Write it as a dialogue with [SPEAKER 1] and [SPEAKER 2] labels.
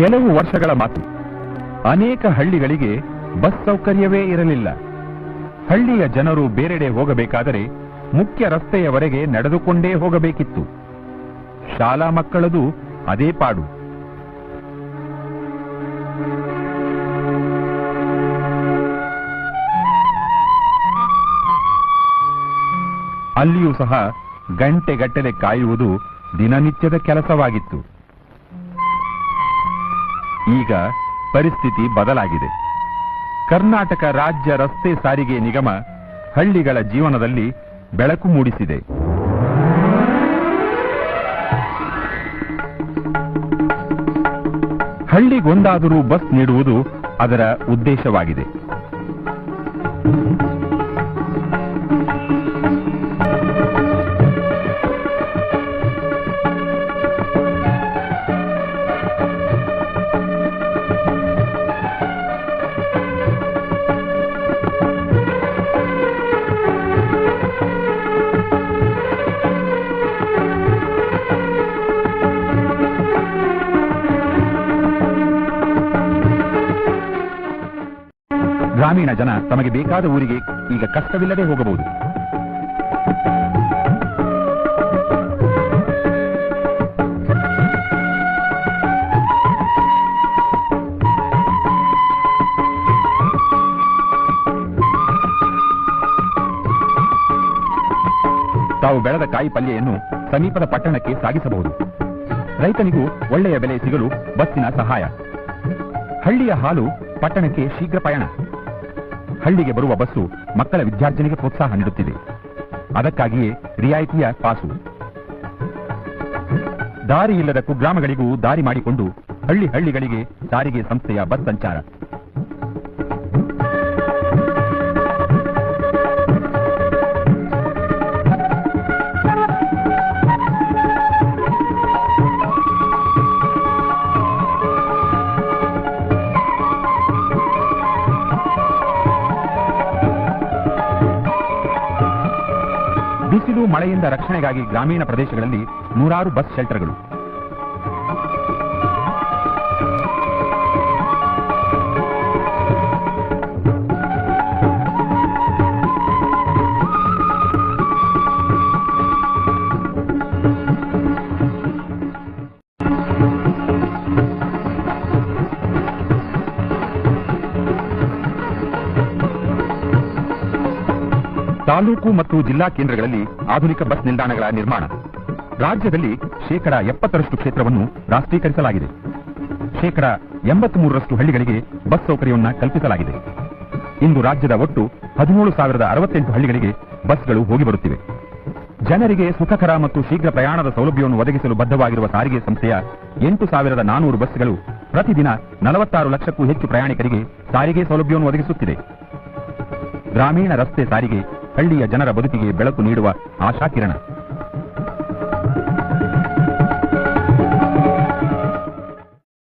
[SPEAKER 1] ಕೆಲವು ವರ್ಷಗಳ ಮಾತು. ಅನೇಕ ಹಳ್ಳಿಗಳಿಗೆ ಬಸ್ ಸೌಕರ್ಯವೇ ಇರಲಿಲ್ಲ. ಹಳ್ಳಿಯ ಜನರು ಬೇರೆಡೆ ಹೋಗಬೇಕಾದರೆ ಮುಖ್ಯ ರಸ್ತೆಯವರೆಗೆ ನಡೆದುಕೊಂಡೇ ಹೋಗಬೇಕಿತ್ತು. ಶಾಲಾ ಮಕ್ಕಳದು ಅದೇ ಪಾಡು. ಅಲ್ಲಿಯೂ ಸಹ ಗಂಟೆಗಟ್ಟಲೆ ಕಾಯುವುದು ದಿನನಿತ್ಯದ ಕೆಲಸವಾಗಿತ್ತು. ಈಗ ಪರಿಸ್ಥಿತಿ ಬದಲಾಗಿದೆ. ಕರ್ನಾಟಕ ರಾಜ್ಯ ರಸ್ತೆ ಸಾರಿಗೆ ನಿಗಮ ಹಳ್ಳಿಗಳ ಜೀವನದಲ್ಲಿ ಬೆಳಕು ಮೂಡಿಸಿದೆ. ಹಳ್ಳಿಗೊಂದಾದರೂ ಬಸ್ ನೀಡುವುದು ಅದರ ಉದ್ದೇಶವಾಗಿದೆ. ಗ್ರಾಮೀಣ ಜನ ತಮಗೆ ಬೇಕಾದ ಊರಿಗೆ ಈಗ ಕಷ್ಟವಿಲ್ಲದೆ ಹೋಗಬಹುದು. ತಾವು ಬೆಳೆದ ಕಾಯಿ ಪಲ್ಯವನ್ನು ಸಮೀಪದ ಪಟ್ಟಣಕ್ಕೆ ಸಾಗಿಸಬಹುದು. ರೈತನಿಗೂ ಒಳ್ಳೆಯ ಬೆಲೆ ಸಿಗಲು ಬಸ್ಸಿನ ಸಹಾಯ. ಹಳ್ಳಿಯ ಹಾಲು ಪಟ್ಟಣಕ್ಕೆ ಶೀಘ್ರ ಪಯಣ. ಹಳ್ಳಿಗೆ ಬರುವ ಬಸ್ಸು ಮಕ್ಕಳ ವಿದ್ಯಾರ್ಜನೆಗೆ ಪ್ರೋತ್ಸಾಹ ನೀಡುತ್ತಿದೆ. ಅದಕ್ಕಾಗಿಯೇ ರಿಯಾಯಿತಿಯ ಪಾಸು. ದಾರಿ ಇಲ್ಲದ ಕುಗ್ರಾಮಗಳಿಗೂ ದಾರಿ ಮಾಡಿಕೊಂಡು ಹಳ್ಳಿ ಹಳ್ಳಿಗಳಿಗೆ ಸಾರಿಗೆ ಸಂಸ್ಥೆಯ ಬಸ್ ಸಂಚಾರ. ಮಳೆಯಿಂದ ರಕ್ಷಣೆಗಾಗಿ ಗ್ರಾಮೀಣ ಪ್ರದೇಶಗಳಲ್ಲಿ ನೂರಾರು ಬಸ್ ಶೆಲ್ಟರ್ಗಳು. ತಾಲೂಕು ಮತ್ತು ಜಿಲ್ಲಾ ಕೇಂದ್ರಗಳಲ್ಲಿ ಆಧುನಿಕ ಬಸ್ ನಿಲ್ದಾಣಗಳ ನಿರ್ಮಾಣ. ರಾಜ್ಯದಲ್ಲಿ ಶೇಕಡ ಎಪ್ಪತ್ತರಷ್ಟು ಕ್ಷೇತ್ರವನ್ನು ರಾಷ್ಟ್ರೀಕರಿಸಲಾಗಿದೆ. ಶೇಕಡ ಎಂಬತ್ಮೂರರಷ್ಟು ಹಳ್ಳಿಗಳಿಗೆ ಬಸ್ ಸೌಕರ್ಯವನ್ನು ಕಲ್ಪಿಸಲಾಗಿದೆ. ಇಂದು ರಾಜ್ಯದ ಒಟ್ಟು ಹದಿನೇಳು ಸಾವಿರದ ಅರವತ್ತೆಂಟು ಹಳ್ಳಿಗಳಿಗೆ ಬಸ್ಗಳು ಹೋಗಿ ಬರುತ್ತಿವೆ. ಜನರಿಗೆ ಸುಖಕರ ಮತ್ತು ಶೀಘ್ರ ಪ್ರಯಾಣದ ಸೌಲಭ್ಯವನ್ನು ಒದಗಿಸಲು ಬದ್ಧವಾಗಿರುವ ಸಾರಿಗೆ ಸಂಸ್ಥೆಯ ಎಂಟು ಸಾವಿರದ ನಾನೂರು ಬಸ್ಗಳು ಪ್ರತಿದಿನ ನಲವತ್ತಾರು ಲಕ್ಷಕ್ಕೂ ಹೆಚ್ಚು ಪ್ರಯಾಣಿಕರಿಗೆ ಸಾರಿಗೆ ಸೌಲಭ್ಯವನ್ನು ಒದಗಿಸುತ್ತಿದೆ. ಗ್ರಾಮೀಣ ರಸ್ತೆ ಸಾರಿಗೆ ಹಳ್ಳಿಯ ಜನರ ಬದುಕಿಗೆ ಬೆಳಕು ನೀಡುವ ಆಶಾಕಿರಣ.